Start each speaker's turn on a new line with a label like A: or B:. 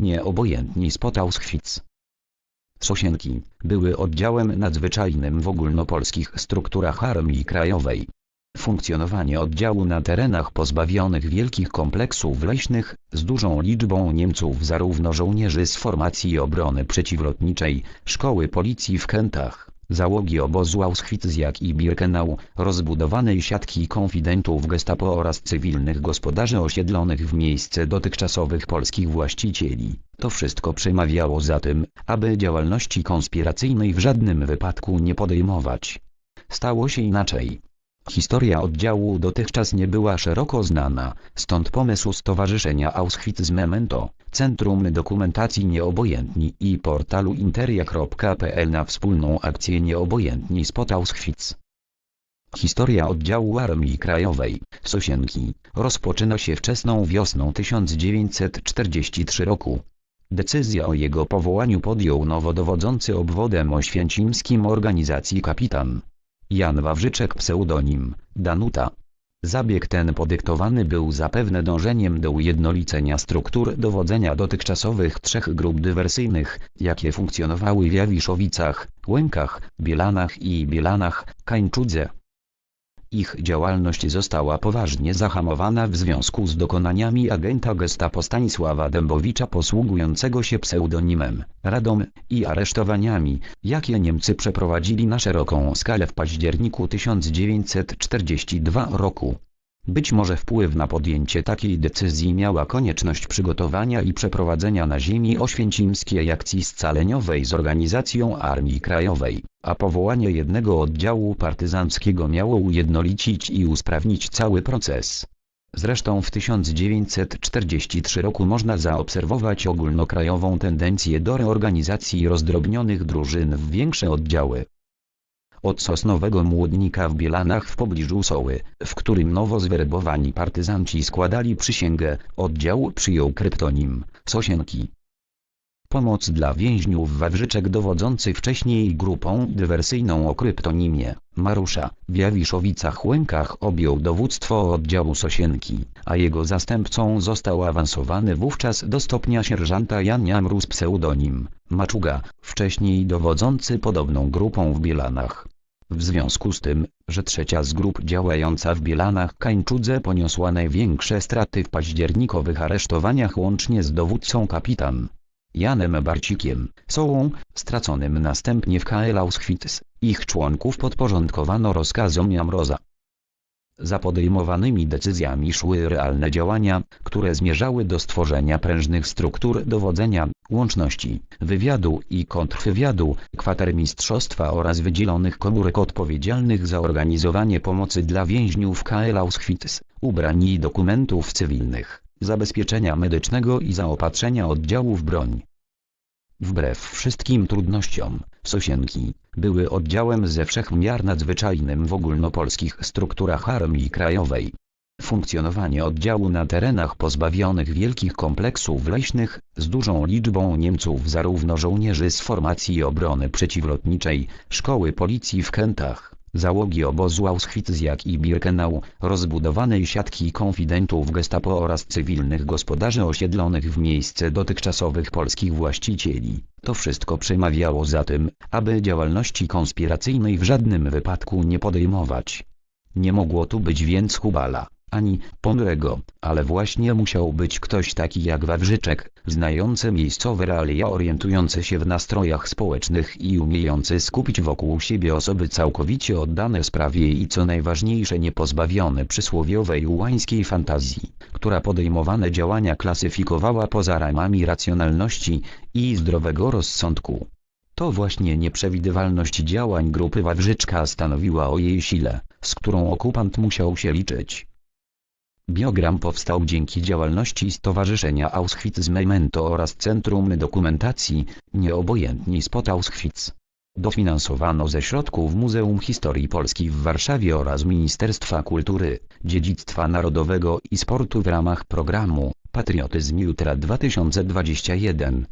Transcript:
A: Nieobojętni spod Auschwitz. Sosienki były oddziałem nadzwyczajnym w ogólnopolskich strukturach Armii Krajowej. Funkcjonowanie oddziału na terenach pozbawionych wielkich kompleksów leśnych, z dużą liczbą Niemców zarówno żołnierzy z formacji obrony przeciwlotniczej, szkoły policji w Kętach, załogi obozu Auschwitz jak i Birkenau, rozbudowanej siatki konfidentów gestapo oraz cywilnych gospodarzy osiedlonych w miejsce dotychczasowych polskich właścicieli. To wszystko przemawiało za tym, aby działalności konspiracyjnej w żadnym wypadku nie podejmować. Stało się inaczej. Historia oddziału dotychczas nie była szeroko znana, stąd pomysł Stowarzyszenia Auschwitz Memento, Centrum Dokumentacji Nieobojętni i portalu interia.pl na wspólną akcję Nieobojętni spod Auschwitz. Historia oddziału Armii Krajowej, Sosienki, rozpoczyna się wczesną wiosną 1943 roku. Decyzja o jego powołaniu podjął nowodowodzący obwodem oświęcimskim organizacji kapitan Jan Wawrzyczek pseudonim Danuta. Zabieg ten podyktowany był zapewne dążeniem do ujednolicenia struktur dowodzenia dotychczasowych trzech grup dywersyjnych, jakie funkcjonowały w Jawiszowicach, Łękach, Bielanach i Bielanach, Kańczudze. Ich działalność została poważnie zahamowana w związku z dokonaniami agenta gestapo Stanisława Dębowicza posługującego się pseudonimem Radom i aresztowaniami, jakie Niemcy przeprowadzili na szeroką skalę w październiku 1942 roku. Być może wpływ na podjęcie takiej decyzji miała konieczność przygotowania i przeprowadzenia na ziemi oświęcimskiej akcji scaleniowej z organizacją Armii Krajowej, a powołanie jednego oddziału partyzanckiego miało ujednolicić i usprawnić cały proces. Zresztą w 1943 roku można zaobserwować ogólnokrajową tendencję do reorganizacji rozdrobnionych drużyn w większe oddziały od Sosnowego Młodnika w Bielanach w pobliżu Soły, w którym nowo zwerbowani partyzanci składali przysięgę, oddział przyjął kryptonim Sosienki. Pomoc dla więźniów Wawrzyczek dowodzący wcześniej grupą dywersyjną o kryptonimie. Marusza w Jawiszowicach Łękach objął dowództwo oddziału Sosienki, a jego zastępcą został awansowany wówczas do stopnia sierżanta Jan Jamrus pseudonim. Maczuga, wcześniej dowodzący podobną grupą w Bielanach. W związku z tym, że trzecia z grup działająca w Bielanach Kańczudze poniosła największe straty w październikowych aresztowaniach łącznie z dowódcą kapitan Janem Barcikiem, Sołą, straconym następnie w KL Auschwitz, ich członków podporządkowano rozkazom Jamroza. Za podejmowanymi decyzjami szły realne działania, które zmierzały do stworzenia prężnych struktur dowodzenia, łączności, wywiadu i kontrwywiadu, kwatermistrzostwa oraz wydzielonych komórek odpowiedzialnych za organizowanie pomocy dla więźniów KL Auschwitz, ubrań i dokumentów cywilnych, zabezpieczenia medycznego i zaopatrzenia oddziałów broń. Wbrew wszystkim trudnościom, Sosienki były oddziałem ze wszech miar nadzwyczajnym w ogólnopolskich strukturach Armii Krajowej. Funkcjonowanie oddziału na terenach pozbawionych wielkich kompleksów leśnych, z dużą liczbą Niemców zarówno żołnierzy z formacji obrony przeciwlotniczej, szkoły policji w Kętach, załogi obozu Auschwitz jak i Birkenau, rozbudowanej siatki konfidentów gestapo oraz cywilnych gospodarzy osiedlonych w miejsce dotychczasowych polskich właścicieli. To wszystko przemawiało za tym, aby działalności konspiracyjnej w żadnym wypadku nie podejmować. Nie mogło tu być więc Hubala, ani Ponrego, ale właśnie musiał być ktoś taki jak Wawrzyczek, znający miejscowe realia orientujący się w nastrojach społecznych i umiejący skupić wokół siebie osoby całkowicie oddane sprawie i co najważniejsze niepozbawione przysłowiowej ułańskiej fantazji, która podejmowane działania klasyfikowała poza ramami racjonalności i zdrowego rozsądku. To właśnie nieprzewidywalność działań grupy Wawrzyczka stanowiła o jej sile, z którą okupant musiał się liczyć. Biogram powstał dzięki działalności Stowarzyszenia Auschwitz Memento oraz Centrum Dokumentacji Nieobojętni spod Auschwitz. Dofinansowano ze środków Muzeum Historii Polski w Warszawie oraz Ministerstwa Kultury, Dziedzictwa Narodowego i Sportu w ramach programu Patriotyzm Jutra 2021.